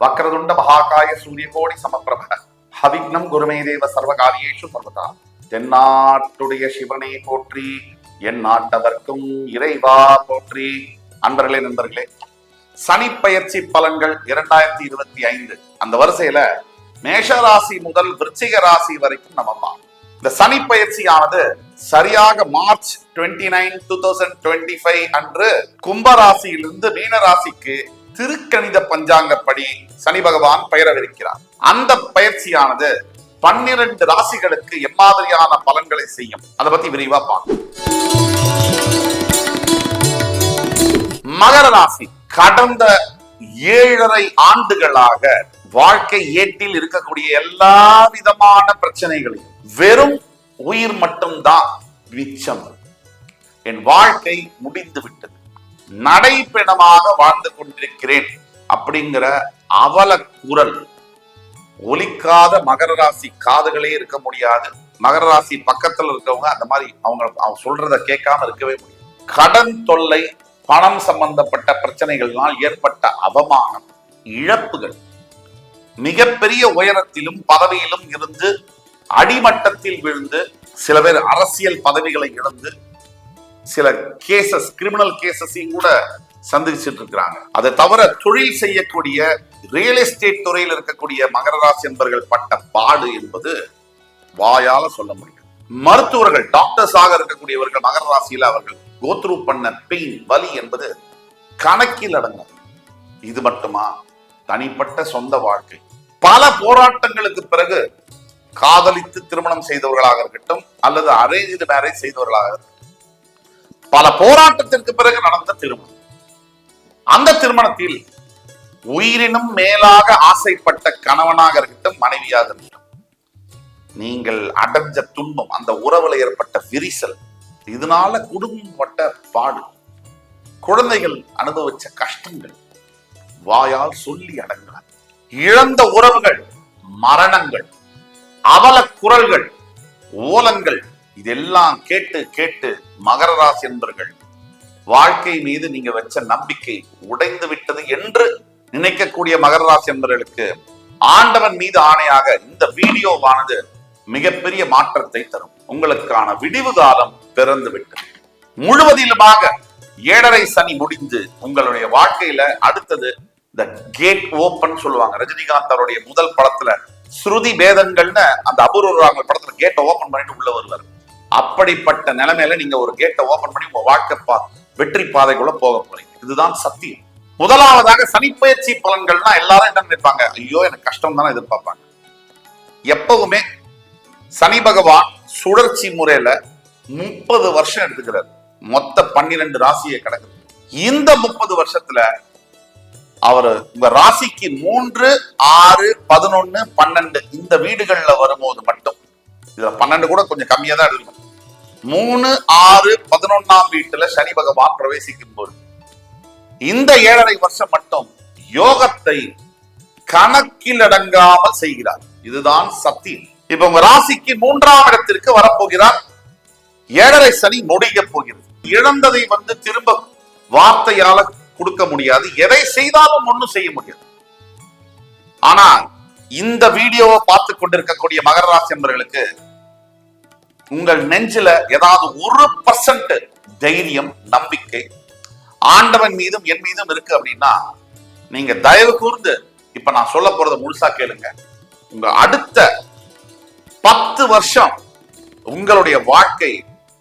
வக்ரதுண்ட மகாகாய சூரியகோடி சமப்பிரப ஹவிக்னம் குருமே தேவ சர்வகாரியேஷு சர்வதா தென்னாட்டுடைய சிவனை போற்றி என் நாட்டவர்க்கும் இறைவா போற்றி. அன்பர்களே நண்பர்களே சனி பயிற்சி பலன்கள் இரண்டாயிரத்தி இருபத்தி ஐந்து. அந்த வரிசையில மேஷ ராசி முதல் விருச்சிக ராசி வரைக்கும் நம்ம பார்ப்போம். இந்த சனி பயிற்சியானது சரியாக March twenty nine two thousand twenty five அன்று கும்பராசியிலிருந்து மீனராசிக்கு திருக்கணித பஞ்சாங்கப்படி சனி பகவான் பெயரவிருக்கிறார். அந்த பயிற்சியானது பன்னிரண்டு ராசிகளுக்கு எம்மாதிரியான பலன்களை செய்யும். அதை பத்தி விரிவா பார்ப்போம். மகர ராசி கடந்த ஏழரை ஆண்டுகளாக வாழ்க்கை ஏட்டில் இருக்கக்கூடிய எல்லா விதமான பிரச்சனைகளையும் வெறும் உயிர் மட்டும்தான் மிச்சம். என் வாழ்க்கை முடிந்து விட்டது. நடைபெணமாக வாழ்ந்து கொண்டிருக்கிறேன் அப்படிங்கிற அவல குரல். ஒலிக்காத மகர ராசி காதுகளே இருக்க முடியாது. மகர ராசி பக்கத்துல இருக்கவங்க அந்த மாதிரி அவங்க அவங்க சொல்றத கேட்காம இருக்கவே முடியும் கடன் தொல்லை பணம் சம்பந்தப்பட்ட பிரச்சனைகள்னால் ஏற்பட்ட அவமானம் இழப்புகள். மிகப்பெரிய உயரத்திலும் பதவியிலும் இருந்து அடிமட்டத்தில் விழுந்து சில பேர் அரசியல் பதவிகளை இழந்து சில கேசஸ் கிரிமினல் கேசஸையும் கூட சந்திச்சுட்டு இருக்கிறாங்க அதை தவிர தொழில் செய்யக்கூடிய ரியல் எஸ்டேட் துறையில் இருக்கக்கூடிய மகர ராசி என்பவர்கள் பட்ட பாடு என்பது வாயால சொல்ல முடியும். மருத்துவர்கள் டாக்டர்ஸாக இருக்கக்கூடியவர்கள் மகர ராசியில் அவர்கள் கோத்ரூ பண்ண பெயின் வலி என்பது கணக்கில் அடங்கும் இது மட்டுமா? தனிப்பட்ட சொந்த வாழ்க்கை. பல போராட்டங்களுக்கு பிறகு காதலித்து திருமணம் செய்தவர்களாக இருக்கட்டும் அல்லது அரேஞ்சு மேரேஜ் செய்தவர்களாக இருக்கட்டும் பல போராட்டத்திற்கு பிறகு நடந்த திருமணம். அந்த திருமணத்தில் உயிரினும் மேலாக ஆசைப்பட்ட கணவனாக இருக்கட்டும் மனைவியாக இருக்கட்டும் நீங்கள் அடைஞ்ச துன்பம் அந்த உறவுல ஏற்பட்ட விரிசல் இதனால குடும்பம் பட்ட பாடு குழந்தைகள் அனுபவிச்ச கஷ்டங்கள் வாயால் சொல்லி அடங்கலாம். இழந்த உறவுகள் மரணங்கள் அவல குரல்கள் ஓலங்கள் இதெல்லாம் கேட்டு கேட்டு மகர ராசி என்பர்கள் வாழ்க்கை மீது நீங்க வச்ச நம்பிக்கை உடைந்து விட்டது என்று நினைக்கக்கூடிய மகர ராசி என்பர்களுக்கு ஆண்டவன் மீது ஆணையாக இந்த வீடியோவானது மிகப்பெரிய மாற்றத்தை தரும். உங்களுக்கான விடிவு காலம் பிறந்து விட்டது. முழுவதிலுமாக ஏழரை சனி முடிந்து உங்களுடைய வாழ்க்கையில அடுத்தது இந்த கேட் ஓபன் சொல்லுவாங்க. ரஜினிகாந்த் அவருடைய முதல் படத்துல ஸ்ருதி பேதங்கள்னு அந்த அபூர்வ படத்துல கேட்டை ஓபன் பண்ணிட்டு உள்ள வருவார். அப்படிப்பட்ட நிலைமையில நீங்க ஒரு கேட்டை ஓபன் பண்ணி உங்க வாழ்க்கை பா வெற்றி பாதைக்குள்ள போக போறீங்க. இதுதான் சத்தியம். முதலாவதாக சனிப்பயிற்சி பலன்கள்னா எல்லாரும் என்ன நினைப்பாங்க? ஐயோ எனக்கு கஷ்டம் தானே எதிர்பார்ப்பாங்க. எப்பவுமே சனி பகவான் சுழற்சி முறையில முப்பது வருஷம் எடுத்துக்கிறார். மொத்த பன்னிரெண்டு ராசியை கிடக்குது. இந்த முப்பது வருஷத்துல அவர் உங்க ராசிக்கு மூன்று ஆறு பதினொன்னு பன்னெண்டு இந்த வீடுகள்ல வரும்போது மட்டும் இதுல பன்னெண்டு கூட கொஞ்சம் கம்மியா தான் எடுக்கணும் மூணு ஆறு பதினொன்னாம் வீட்டுல சனி பகவான் பிரவேசிக்கும் போது இந்த ஏழரை வருஷம் மட்டும் யோகத்தை கணக்கில் அடங்காமல் செய்கிறார். இதுதான் சத்தியம். இப்ப உங்க ராசிக்கு மூன்றாம் இடத்திற்கு வரப்போகிறார். ஏழரை சனி முடிய போகிறது. இழந்ததை வந்து திரும்ப வார்த்தையால கொடுக்க முடியாது. எதை செய்தாலும் ஒண்ணும் செய்ய முடியாது. ஆனா இந்த வீடியோவை பார்த்து கொண்டிருக்கக்கூடிய மகர ராசி நண்பர்களுக்கு உங்கள் நெஞ்சில ஏதாவது ஒரு பர்சன்ட் தைரியம் நம்பிக்கை ஆண்டவன் மீதும் என் மீதும் இருக்கு அப்படின்னா நீங்க தயவு கூர்ந்து இப்ப நான் சொல்ல போறத முழுசா கேளுங்க. உங்க அடுத்த பத்து வருஷம் உங்களுடைய வாழ்க்கை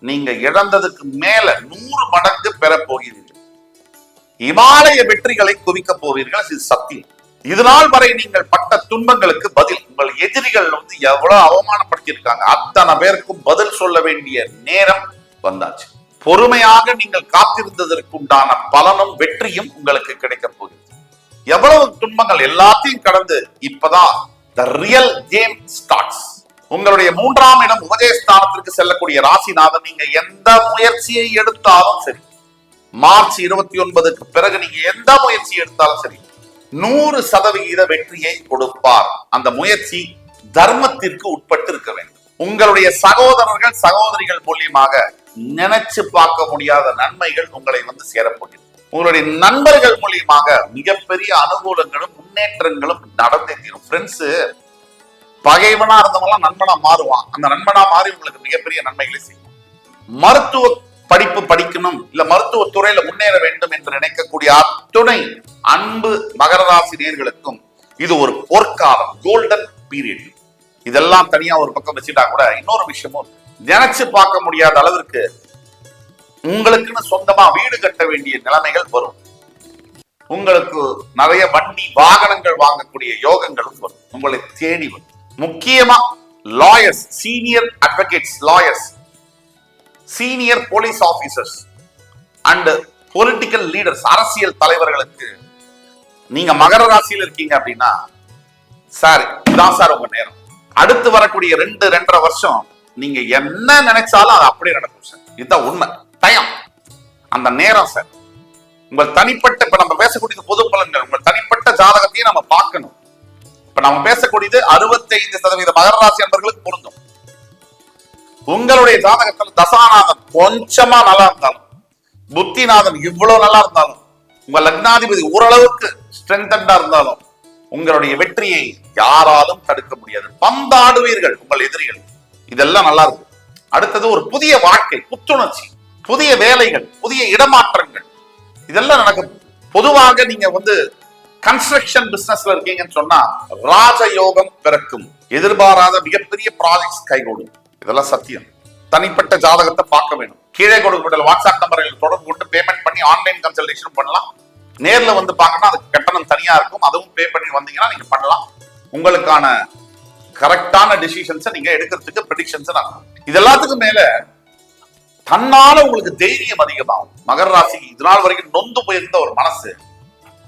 நீங்க இழந்ததுக்கு மேல நூறு மடங்கு பெற போகிறீர்கள். இமாலய வெற்றிகளை குவிக்க போவீர்கள் இது சத்தியம். இது நாள் வரை நீங்கள் பட்ட துன்பங்களுக்கு பதில் உங்கள் எதிரிகள் வந்து எவ்வளவு அவமானப்படுத்தியிருக்காங்க. அத்தனை பேருக்கும் பதில் சொல்ல வேண்டிய நேரம் வந்தாச்சு. பொறுமையாக நீங்கள் காத்திருந்ததற்கு உண்டான பலனும் வெற்றியும் உங்களுக்கு கிடைக்க போகுது. எவ்வளவு துன்பங்கள் எல்லாத்தையும் கடந்து இப்பதான் த ரியல் கேம் ஸ்டார்ட்ஸ் உங்களுடைய மூன்றாம் இடம் உபதேசஸ்தானத்திற்கு செல்லக்கூடிய ராசிநாதன் நீங்க எந்த முயற்சியை எடுத்தாலும் சரி மார்ச் இருபத்தி ஒன்பதுக்கு பிறகு நீங்க எந்த முயற்சி எடுத்தாலும் சரி நூறு சதவிகித வெற்றியை கொடுப்பார். அந்த முயற்சி தர்மத்திற்கு உட்பட்டு இருக்க வேண்டும். உங்களுடைய சகோதரர்கள் சகோதரிகள் மூலியமாக நினைச்சு பார்க்க முடியாத நன்மைகள் உங்களை வந்து சேரப்போகிறது உங்களுடைய நண்பர்கள் மூலியமாக மிகப்பெரிய அனுகூலங்களும் முன்னேற்றங்களும் நடந்தே தீரும். ஃப்ரெண்ட்ஸ் பகைவனா இருந்தவங்களாம் நண்பனா மாறுவான். அந்த நண்பனா மாறி உங்களுக்கு மிகப்பெரிய நன்மைகளை செய்யும் மருத்துவ படிப்பு படிக்கணும் இல்ல மருத்துவ துறையில முன்னேற வேண்டும் என்று நினைக்கக்கூடிய அத்துணை அன்பு மகர ராசி நேர்களுக்கும் இது ஒரு பொற்காலம் கோல்டன் பீரியட் இதெல்லாம் தனியா ஒரு பக்கம் வச்சுட்டா கூட இன்னொரு விஷயமும் நினைச்சு பார்க்க முடியாத அளவிற்கு உங்களுக்குன்னு சொந்தமா வீடு கட்ட வேண்டிய நிலைமைகள் வரும். உங்களுக்கு நிறைய வண்டி வாகனங்கள் வாங்கக்கூடிய யோகங்களும் வரும். உங்களை தேடி வரும். முக்கியமா lawyers senior advocates lawyers senior police officers and political leaders அரசியல் தலைவர்களுக்கு நீங்க மகர ராசியில் இருக்கீங்க அப்படின்னா சார் இதான் சார் உங்க நேரம். அடுத்து வரக்கூடிய ரெண்டு ரெண்டரை வருஷம் நீங்க என்ன நினைச்சாலும் அது அப்படியே நடக்கும் சார் இதுதான் உண்மை. டைம் அந்த நேரம் சார் உங்கள் தனிப்பட்ட இப்ப நம்ம பேசக்கூடியது பொது பலன்கள். உங்கள் தனிப்பட்ட ஜாதகத்தையும் நம்ம பார்க்கணும். இப்ப நம்ம பேசக்கூடியது 65% சதவீத மகர ராசி நண்பர்களுக்கு பொருந்தும். உங்களுடைய ஜாதகத்துல தசாநாதன் கொஞ்சமா நல்லா இருந்தாலும் புத்திநாதன் இவ்வளவு நல்லா இருந்தாலும் உங்க லக்னாதிபதி ஓரளவுக்கு ஸ்ட்ரென்தண்டா இருந்தாலும் உங்களுடைய வெற்றியை யாராலும் தடுக்க முடியாது. பந்தாடுவீர்கள் உங்கள் எதிரிகள். இதெல்லாம் நல்லா இருக்கும். அடுத்தது ஒரு புதிய வாழ்க்கை புத்துணர்ச்சி புதிய வேலைகள் புதிய இடமாற்றங்கள். இதெல்லாம் நடக்கும். பொதுவாக நீங்க வந்து கன்ஸ்ட்ரக்ஷன் பிசினஸ்ல இருக்கீங்கன்னு சொன்னா ராஜயோகம் பிறக்கும். எதிர்பாராத மிகப்பெரிய ப்ராஜெக்ட்ஸ் கைகூடும். இதெல்லாம் சத்தியம். தனிப்பட்ட ஜாதகத்தை பார்க்க வேணும். கீழே கொடுக்கப்பட்ட வாட்ஸ்அப் நம்பரில் தொடர்பு கொண்டு பேமெண்ட் பண்ணி ஆன்லைன் கன்சல்டேஷன் பண்ணலாம். நேர்ல வந்து பார்க்கணும் அதுக்கு கட்டணம் தனியா இருக்கும். அதுவும் பே பண்ணி வந்தீங்கன்னா நீங்க பண்ணலாம். உங்களுக்கான கரெக்டான டிசிஷன்ஸை நீங்க எடுக்கிறதுக்கு ப்ரெடிக்ஷன்ஸ் நடக்கும் இது எல்லாத்துக்கும் மேல தன்னால உங்களுக்கு தைரியம் அதிகமாகும். மகர ராசி இது நாள் வரைக்கும் நொந்து போயிருந்த ஒரு மனசு.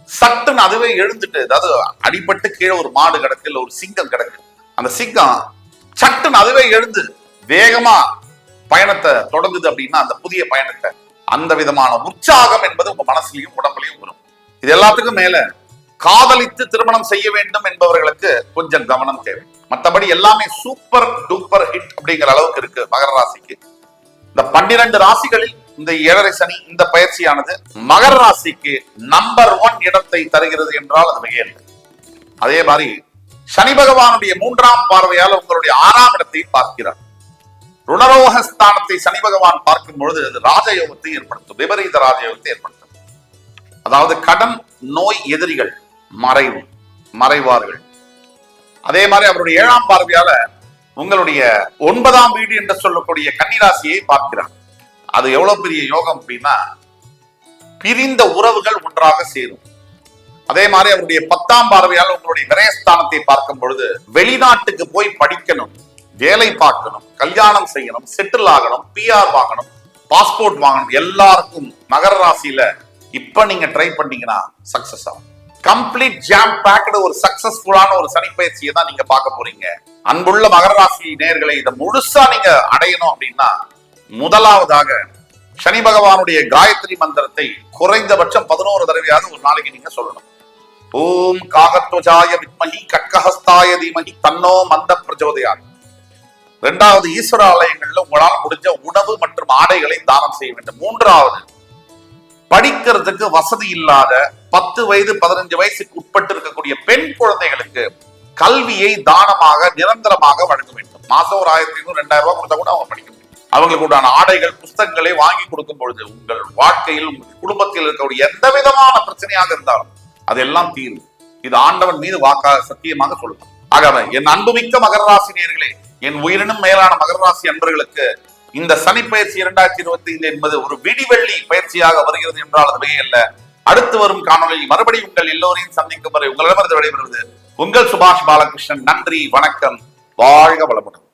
சட்டுன்னு அதுவே எழுந்துட்டு அதாவது அடிபட்டு கீழே ஒரு மாடு கிடக்கு இல்லை ஒரு சிங்கம் கிடக்கு. அந்த சிங்கம் சட்டுன்னு அதுவே எழுந்து வேகமா பயணத்தை தொடங்குது அப்படின்னா அந்த புதிய பயணத்தை அந்த விதமான உற்சாகம் என்பது உங்க மனசுலயும் உடம்புலையும் வரும். இது எல்லாத்துக்கும் மேல காதலித்து திருமணம் செய்ய வேண்டும் என்பவர்களுக்கு கொஞ்சம் கவனம் தேவை. மத்தபடி எல்லாமே சூப்பர் டூப்பர் ஹிட் அப்படிங்கிற அளவுக்கு இருக்கு மகர ராசிக்கு. இந்த பன்னிரண்டு ராசிகளில் இந்த ஏழரை சனி இந்த பயிற்சியானது மகர ராசிக்கு நம்பர் ஒன் இடத்தை தருகிறது என்றால் அது மிகையில்லை. அதே மாதிரி சனி பகவானுடைய மூன்றாம் பார்வையால் உங்களுடைய ஆறாம் இடத்தை பார்க்கிறார். ருணரோக ஸ்தானத்தை சனி பகவான் பார்க்கும் பொழுது அது ராஜயோகத்தை ஏற்படுத்தும் விபரீத ராஜயோகத்தை ஏற்படுத்தும். அதாவது கடன் நோய் எதிரிகள் மறைவு மறைவார்கள். அதே மாதிரி அவருடைய ஏழாம் பார்வையால உங்களுடைய ஒன்பதாம் வீடு என்று சொல்லக்கூடிய கன்னிராசியை பார்க்கிறார். அது எவ்வளவு பெரிய யோகம் அப்படின்னா பிரிந்த உறவுகள் ஒன்றாக சேரும். அதே மாதிரி அவருடைய பத்தாம் பார்வையால் உங்களுடைய விரயஸ்தானத்தை பார்க்கும் பொழுது வெளிநாட்டுக்கு போய் படிக்கணும். வேலை பார்க்கணும் கல்யாணம் செய்யணும் செட்டில் ஆகணும் பிஆர் வாங்கணும் பாஸ்போர்ட் வாங்கணும் எல்லாருக்கும் மகர ராசியில இப்ப நீங்க ட்ரை பண்ணீங்கன்னா சக்சஸ் ஆகும். கம்ப்ளீட் ஜாம் பேக்கடு ஒரு சக்சஸ்ஃபுல்லான ஒரு சனிப்பயிற்சியை தான் நீங்க பார்க்க போறீங்க. அன்புள்ள மகர ராசி நேர்களை இதை முழுசா நீங்க அடையணும் அப்படின்னா முதலாவதாக சனி பகவானுடைய காயத்ரி மந்திரத்தை குறைந்தபட்சம் பதினோரு தடவையாவது ஒரு நாளைக்கு நீங்க சொல்லணும். ஓம் காகத்வஜாய வித்மகி கட்கஹஸ்தாய தீமகி தன்னோ மந்த பிரச்சோதயாமி இரண்டாவது ஈஸ்வர ஆலயங்கள்ல உங்களால் முடிஞ்ச உணவு மற்றும் ஆடைகளை தானம் செய்ய வேண்டும். மூன்றாவது படிக்கிறதுக்கு வசதி இல்லாத பத்து வயது பதினஞ்சு வயசுக்கு உட்பட்டு இருக்கக்கூடிய பெண் குழந்தைகளுக்கு கல்வியை தானமாக நிரந்தரமாக வழங்க வேண்டும். மாசம் ஒரு ஆயிரத்தி ஐநூறு ரெண்டாயிரம் ரூபாய் கொடுத்தா கூட அவங்க படிக்க முடியும். அவங்களுக்கு உண்டான ஆடைகள் புஸ்தகங்களை வாங்கி கொடுக்கும் பொழுது உங்கள் வாழ்க்கையில் உங்கள் குடும்பத்தில் இருக்கக்கூடிய எந்த விதமான பிரச்சனையாக இருந்தாலும் அதெல்லாம் தீரும். இது ஆண்டவன் மீது வாக்காக சத்தியமாக சொல்லுங்க ஆகவே என் அன்புமிக்க மகர ராசி நேர்களே என் உயிரினும் மேலான மகர ராசி அன்பர்களுக்கு இந்த சனி பயிற்சி இரண்டாயிரத்தி இருபத்தி ஐந்து என்பது ஒரு விடிவெள்ளி பயிற்சியாக வருகிறது என்றால் அது மிகையல்ல அடுத்து வரும் காணொளியில் மறுபடியும் உங்கள் எல்லோரையும் சந்திக்கும் வரை உங்களிடமிருந்து விடைபெறுவது உங்கள் சுபாஷ் பாலகிருஷ்ணன். நன்றி வணக்கம். வாழ்க வளமுடன்.